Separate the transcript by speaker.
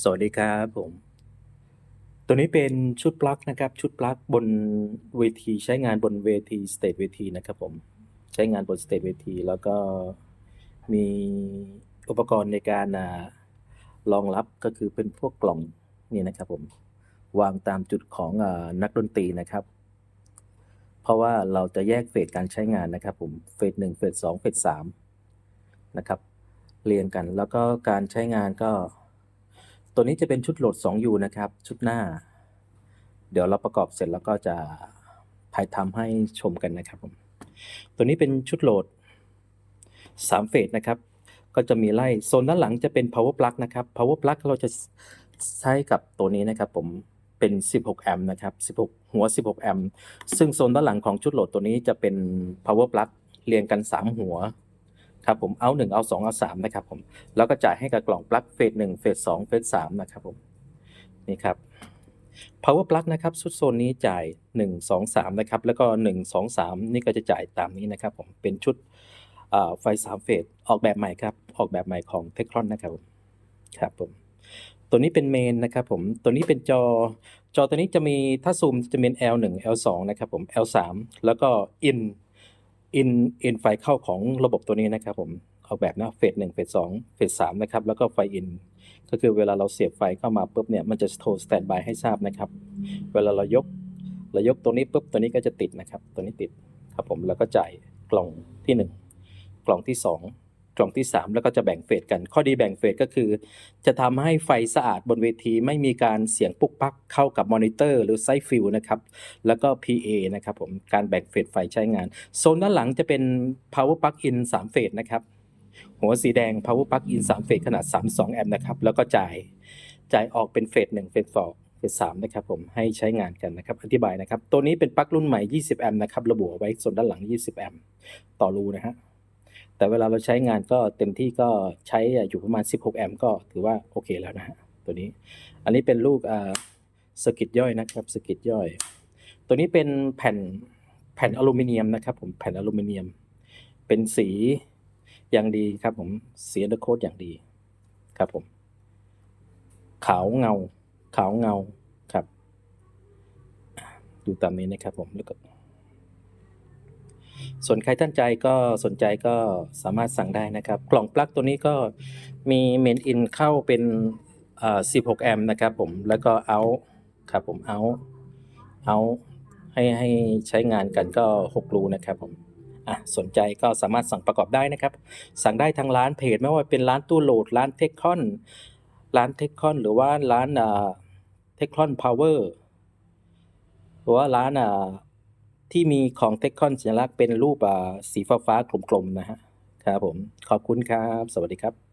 Speaker 1: สวัสดีครับผม ตัวนี้เป็นชุดปลั๊กนะครับ ชุดปลั๊กบนเวทีใช้งานบนเวทีสเตจเวทีนะครับผม ใช้งานบนสเตจเวทีแล้วก็มีอุปกรณ์ในการรองรับก็คือเป็นพวกกล่องนี่นะครับผม วางตามจุดของอนักดนตรีนะครับ เพราะว่าเราจะแยกเฟสการใช้งานนะครับผม เฟสหนึ่งเฟสสองเฟสสามนะครับ เรียงกันแล้วก็การใช้งานก็ ตัวนี้จะเป็นชุดโหลด 2U นะครับ ชุดหน้า เดี๋ยวเราประกอบเสร็จแล้วก็จะถ่ายทำให้ชมกันนะครับผมตัวนี้เป็นชุดโหลด3เฟสนะครับ ก็จะมีไล่โซนด้านหลังจะเป็น power plug นะครับ power plug เราจะใช้กับตัวนี้นะครับผมเป็น 16 แอมป์นะครับ 16 หัว 16 แอมป์ซึ่งโซนด้านหลังของชุดโหลดตัวนี้จะเป็น power plug เรียงกัน 3 หัว ครับผมเอา1เอา2เอา3นะครับผมแล้วก็จ่ายให้กับกล่องปลั๊กเฟส1เฟส2เฟส3นะครับผมนี่ครับ power plug นะครับชุดโซนนี้จ่าย 1 2 3 นะครับ แล้วก็ 1 2 3 นี่ก็จะจ่ายตามนี้นะครับผมเป็นชุดอ่าไฟ3เฟสออกแบบใหม่ครับ ออกแบบใหม่ของ t e c h r o n นะครับผมครับผมตัวนี้เป็นเมนนะครับผมตัวนี้เป็นจอจอตัวนี้จะมีถ้าซูมจะเป็น L1 L2 นะครับผม L3 แล้วก็ in อินอินไฟเข้าของระบบตัวนี้นะครับผมเอาแบบนะเฟสหนึ่งเฟสสองเฟสสามนะครับแล้วก็ไฟอินก็คือเวลาเราเสียบไฟเข้ามาปุ๊บเนี่ยมันจะโทรสแตนบายให้ทราบนะครับ เวลาเรายกเรายกตัวนี้ปุ๊บตัวนี้ก็จะติดนะครับ ตัวนี้ติดครับผมแล้วก็จ่ายกล่องที่ 1 กล่องที่ 2 กล่องที่ 3 แล้วก็จะแบ่งเฟสกัน ข้อดีแบ่งเฟสก็คือ จะทำให้ไฟสะอาดบนเวทีไม่มีการเสียงปุ๊กปักเข้ากับมอนิเตอร์หรือไซฟิลนะครับ แล้วก็ PA นะครับผม การแบ่งเฟสไฟใช้งาน โซนด้านหลังจะเป็น power plug in 3เฟสนะครับ หัวสีแดง power plug in 3เฟสขนาด 32 แอมป์นะครับ แล้วก็จ่าย จ่ายออกเป็นเฟส1เฟส2เฟส3นะครับผมให้ใช้งานกันนะครับอธิบายนะครับ ตัวนี้เป็นปลั๊กรุ่นใหม่ 20 แอมป์นะครับระบุเอาไว้โซนด้านหลัง 20 แอมป์ต่อรูนะฮะ แต่เวลาเราใช้งานก็เต็มที่ก็ใช้อยู่ประมาณ 16 แอมป์ก็ถือว่าโอเคแล้วนะฮะตัวนี้ อันนี้เป็นลูกอ่าสกิตย่อยนะครับสกิตย่อย ตัวนี้เป็นแผ่นแผ่นอลูมิเนียมนะครับผมแผ่นอลูมิเนียม เป็นสีอย่างดีครับผมสีอนเดอร์โคดอย่างดีครับผม ขาวเงา ขาวเงาครับ ดูตามนี้นะครับผมแล้วก็ ส่วนใครท่านใจก็สนใจก็สามารถสั่งได้นะครับ กล่องปลั๊กตัวนี้ก็มีเมนอินเข้าเป็นอ่า16 แอมป์นะครับผม แล้วก็เอาครับผมเอาเอาให้ให้ใช้งานกันก็ 6 รูนะครับผมอะสนใจก็สามารถสั่งประกอบได้นะครับ สั่งได้ทางร้านเพจไม่ว่าเป็นร้านตู้โหลด ร้านเทคคอน ร้านเทคคอน หรือว่าร้านอ่าเทคคอนพาวเวอร์หรือว่าร้านอ่า ที่มีของเทคคอนสัญลักษณ์เป็นรูปสีฟ้าๆกลมๆนะฮะครับผมขอบคุณครับ สวัสดีครับ